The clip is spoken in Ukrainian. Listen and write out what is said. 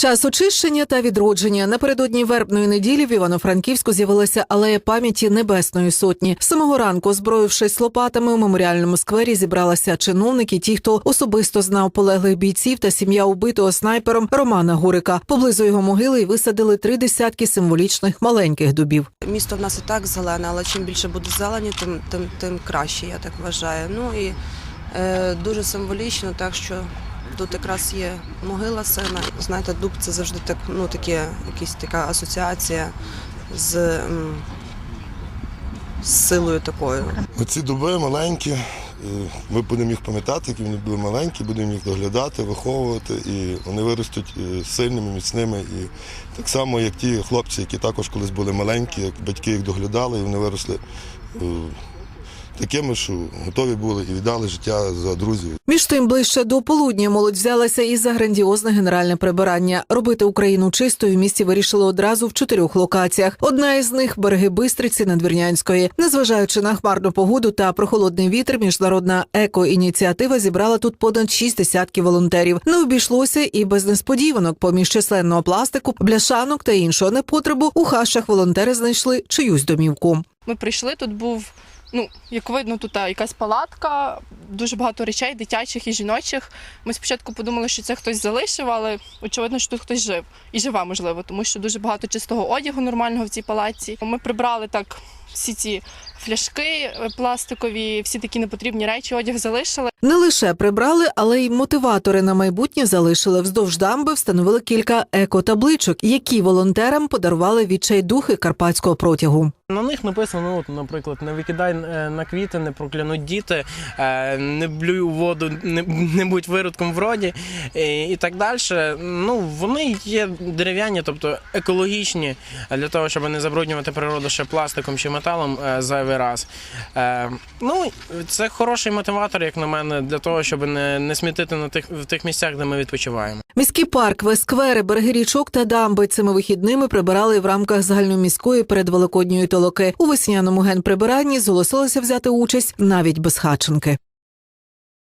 Час очищення та відродження напередодні вербної неділі в Івано-Франківську з'явилася алея пам'яті Небесної Сотні. Самого ранку, озброївшись лопатами, у меморіальному сквері зібралися чиновники, ті, хто особисто знав полеглих бійців та сім'я убитого снайпером Романа Гурика. Поблизу його могили й висадили три десятки символічних маленьких дубів. Місто в нас і так зелене, але чим більше буде зелені, тим, тим, тим краще, я так вважаю. Ну і е, дуже символічно, так що тут якраз є могила сина. Знаєте, дуб це завжди так, ну, таке, якась така асоціація з, з силою такою. Оці дуби маленькі, ми будемо їх пам'ятати, які вони були маленькі, будемо їх доглядати, виховувати, і вони виростуть е, сильними, міцними. І так само, як ті хлопці, які також колись були маленькі, як батьки їх доглядали, і вони виросли е, такими, що готові були і віддали життя за друзів. Між тим, ближче до полудня молодь взялася і за грандіозне генеральне прибирання. Робити Україну чистою в місті вирішили одразу в чотирьох локаціях. Одна із них береги Бистриці Надвірнянської. Незважаючи на хмарну погоду та прохолодний вітер, міжнародна еко-ініціатива зібрала тут понад шість десятків волонтерів. Не обійшлося і без несподіванок. Поміж численного пластику, бляшанок та іншого непотребу у хащах волонтери знайшли чиюсь домівку. Ми прийшли, тут був, ну, як видно, тут якась палатка, дуже багато речей, дитячих і жіночих. Ми спочатку подумали, що це хтось залишив, але очевидно, що тут хтось жив. І живе, можливо, тому що дуже багато чистого одягу нормального в цій палаці. Ми прибрали так всі ці фляшки е, пластикові, всі такі непотрібні речі, одяг залишили. Не лише прибрали, але й мотиватори на майбутнє залишили. Вздовж дамби встановили кілька еко-табличок, які волонтерам подарували відчайдухи карпатського протягу. На них написано, ну, от, наприклад, не викидай е, на квіти, не проклянуть діти, е, не блюй у воду, не, не будь виродком в роді і, і так далі. Ну, вони є дерев'яні, тобто екологічні для того, щоб не забруднювати природу ще пластиком чи металом е, зайвий раз. Е, ну, це хороший мотиватор, як на мене, для того, щоб не, не смітити на тих, в тих місцях, де ми відпочиваємо. Міський парк, весквери, береги річок та дамби цими вихідними прибирали в рамках загальноміської передвеликодньої толоки. У весняному генприбиранні зголосилися взяти участь навіть безхатченки.